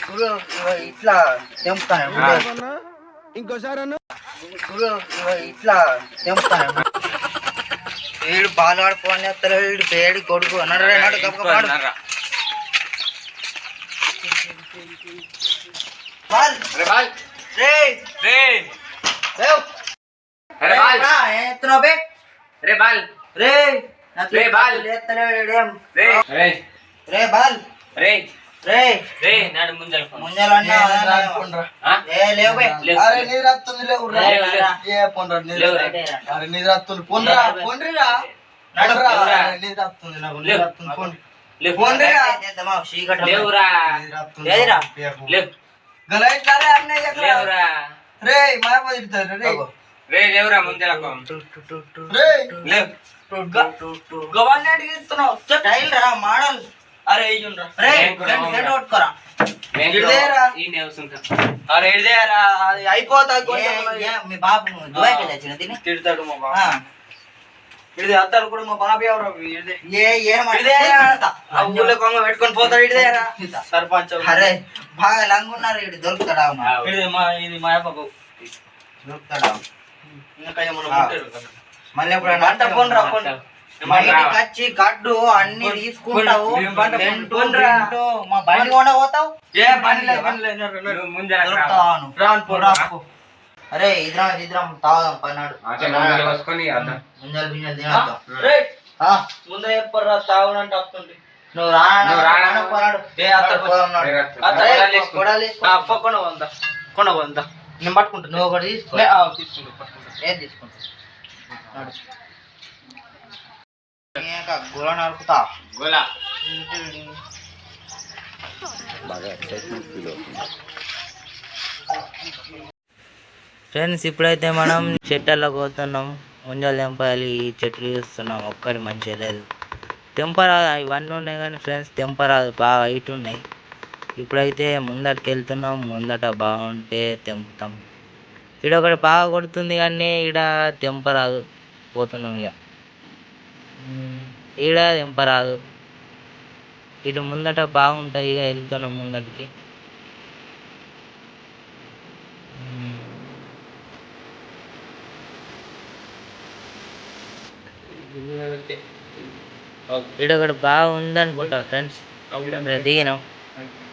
చూడు ఇగో ఇట్లా తెంపుతాను ఇంకోసారి చూడు ఇగో ఇట్లా తెంపుతాను వీడు బాలు ఆడు ఫోన్ చేస్తారు వీడు పేడి కొడుకు అన్నాడు రే, నాడు గప్ప పాడు బాల్ రే రేయ్. అరే బాల్. రా, ఏం ఎత్తున్నావు బే రే బాల్ రే నాకు రే. రే రే రే బాల్ రే రే రే నాడు ముందర ముంజలన్నా ఆ? ఏ లేవు. అరే నీరు వస్తుంది లేవు రా. ఏ పొండ్రా నీరు లేవు. అరే నీరు వస్తుంది పొండ్రా పొండ్రిరా నడు. పొండ్రా. లేవురా. అరే నీరు వస్తుంది నాకు నీరు లేవు. వస్తుంది పొండ్రి. లేవు. పోండిరా. చేద్దామా, చీకటి లేవురా నీరు వస్తుంది. ఏదిరా? పేపు. లేవు గలైట్ రా రే అన్నయ్య ఎక్కడ? లేవురా రే మాయమ్మ తిడతారు రే. రే లేవురా టు. రే లేవు టు, టు, టు. గవాన్ని అడిగి ఇస్తున్నావు. స్టైల్ రా మోడల్. అరే ఇయ్యుండ్రా రే. సెట్ కొట్టుకోరా. అరే ఇదేరా అది అయిపోతుంది కొంచెం మీ బాబు దుబాయ్కి వచ్చిన తిని. తిడతాడు మా బాబు. ఆ. ఇది అద్దాలు కూడా మా బాబు ఎవరు? ఏ ఊళ్ళో కొంగ పెట్టుకొని పోతాడు ఇదేరా సర్పంచ్ అరే బాగా లంగున్నారు ఇటు దొరుకుతాడా? ఇది మా ఇది మా అబ్బకు దొరుకుతాడా? ఇంకా ఏమన్నా. మళ్ళీ పంట పోన్. వచ్చి గడ్డు అన్ని తీసుకుంటావు. మా బండి కొండ పోతావు? ఏ? రాను పో. అరే ఇద్దరం ఇద్దరం తాగుదాం పన్నాడు ముంజలు బింజలు? తినద్దాం. ముందే చెప్పరా తాగునంటే వస్తుంది నువ్వు రా నువ్వు రా. పోనాడు ఏ అత్త పోదాం నాడు. వేరే అత్త. అత్త, అరే, కొడాలి తీసుకో. కొడాలి తీసుకో. ఆ, పో, కొన వంద కొన వంద నేను పట్టుకుంటా నువ్వు ఒకటి తీసుకో. లే, ఆ, తీసుకుంటా, ఫ్రెండ్స్ ఇప్పుడైతే మనం చెట్లలో పోతున్నాం. ముంజలు తెంపాలి ఈ చెట్లు చూస్తున్నాం. ఒక్కటి మంచిగా లేదు. తెంపరాదు ఇవన్నీ ఉన్నాయి కానీ ఫ్రెండ్స్ తెంపరాదు బాగా హైట్ ఉన్నాయి. ఇప్పుడైతే ముందటికి వెళ్తున్నాం. ముందట బాగుంటే తెంపుతాం. ఈడ ఒకటి బాగా కొడుతుంది కానీ ఈడ తెంపరాదు పోతున్నాం ఇక ఈడ తెంపరాదు ఇటు ముందట బాగుంటాయి ఇక వెళ్తున్నాం ముందటికి ఉమ్. ఇక్కడ ఒకటి బాగా ఉందనుకుంటా ఫ్రెండ్స్ దిగినాం ఫైనల్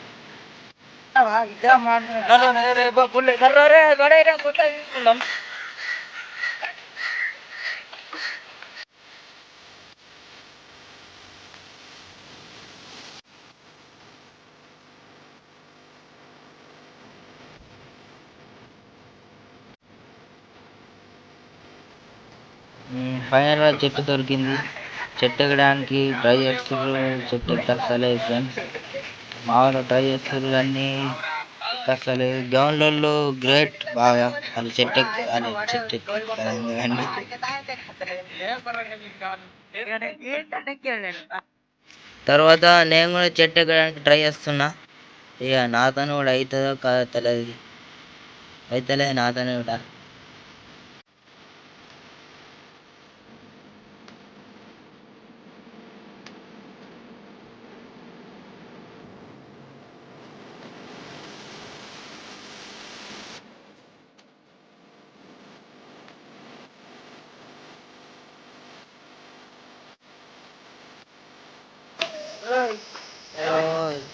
పైన చెట్టు దొరికింది. చెట్టు ఎక్కడానికి ట్రై చేస్తున్నారు చెట్టు ఎక్కలేదు ఫ్రెండ్స్ మామూలు ట్రై చేస్తారు కానీ ఎక్కలేదు గ్రౌండ్లలో గ్రేట్ బాగా వాళ్ళు చెట్టు ఎక్క- అది చెట్టు ఎక్కలేదు తర్వాత నేను కూడా చెట్టు ఎక్కడానికి ట్రై చేస్తున్నా. ఇక నాతోనే కూడా అవుతుందో కాదో తెలియదు అవుతలేదు నాతోనే కూడా.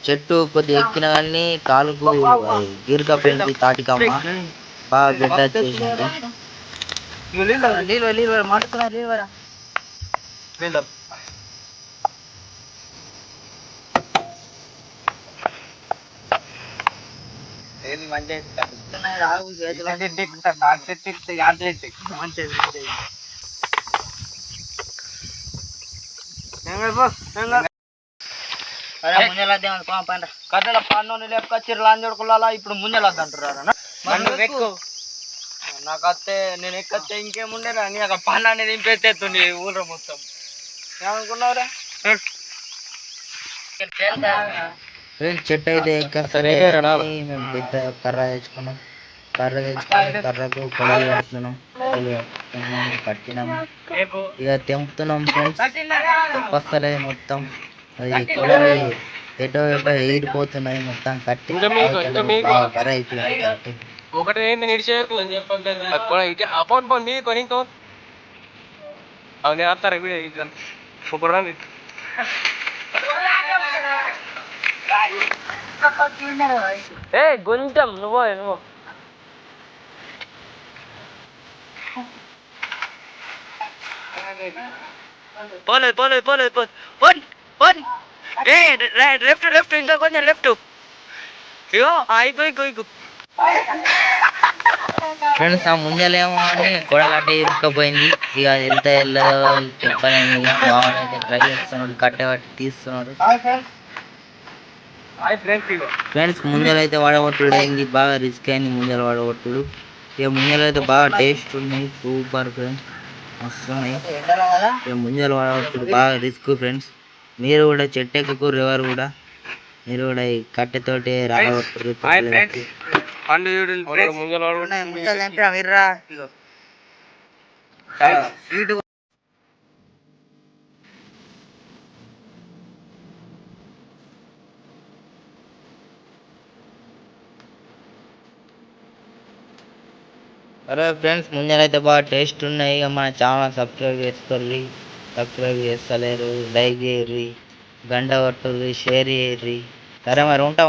చెట్టు కొద్ది ఎక్కిన కానీ కాలుకు గీరక పెంచి తాటికమ్మ బాగా టిక్ టిక్. మంచిది, మంచిది. ఏం కాదు పో, ఏం కాదు. కట్టెల పన్ను లేపుకొచ్చి లాంజోడుకులా ఇప్పుడు ఎక్కువ. నాకు అత్తే నేను ఎక్కతే ఇంకేముండే రా నీ అక్కడ పన్ను అనేది ఇంపెత్తేస్తుంది ఊళ్ళో మొత్తం. ఏమనుకున్నావురా? ఫ్రెండ్స్ చెట్టు అయితే మేము పెద్ద కర్ర తెచ్చుకున్నాం. కర్ర తెచ్చుకొని కర్రకు కడుతున్నాం. కడుతున్నాం, కట్టినాం. ఇక తెంపుతున్నాం ఫ్రెండ్స్ వస్తలేదు మొత్తం. అది కొడవలి ఎటో ఎటో ఎగిరిపోతున్నాయి మొత్తం కట్టి బాగా బర అయిపోయింది కట్టి ఒకటి ఏంటి నిడిచేయకు అని చెప్పండి అపౌంట్ పోయి మీ కొని ఇంకో అవును ఆడతారు వీడియో సూపర్ రండి ఏ కొంచెం నువ్వు నువ్వు పోలేదు పోలేదు పోలేదు పోలేదు ఏ లెఫ్ట్ లెఫ్ట్ ఇంకా కొంచెం లెఫ్ట్ ఇగో అయిపోయి కొయ్యకు ఫ్రెండ్స్ ఆ ముంజలేమో అని కొడగట్టి ఇరుక్కపోయింది ఇక వెళ్తే వెళ్ళదో చెప్పలేము ఇక ట్రై చేస్తున్నాడు కట్టబట్టి తీస్తున్నాడు హాయ్ ఫ్రెండ్స్ ఇగో ఫ్రెండ్స్ ముంజలు అయితే వాడగొట్టుడు అయింది బాగా రిస్క్ అయింది ముంజలు వాడగొట్టుడు ఇక ముంజలు అయితే బాగా టేస్ట్ ఉన్నాయి సూపర్ ఫ్రెండ్స్ వస్తున్నాయి ఇక ముంజలు వాడగొట్టుడు బాగా రిస్క్ ఫ్రెండ్స్ మీరు కూడా చెట్టు ఎక్కుకూరు ఎవరు కూడా? మీరు కూడా ఈ కట్టెతోటి ఫ్రెండ్స్ అరే ఫ్రెండ్స్ అయితే బాగా టేస్ట్ ఉన్నాయి. ఇక మన ఛానల్ సబ్స్క్రైబ్ చేసుకోర్రి సబ్స్క్రైబ్ చేస్తలేరు లైక్ చేయర్రి గంట కొట్టుర్రి షేర్ చేయర్రి. సరే మరి ఉంటాం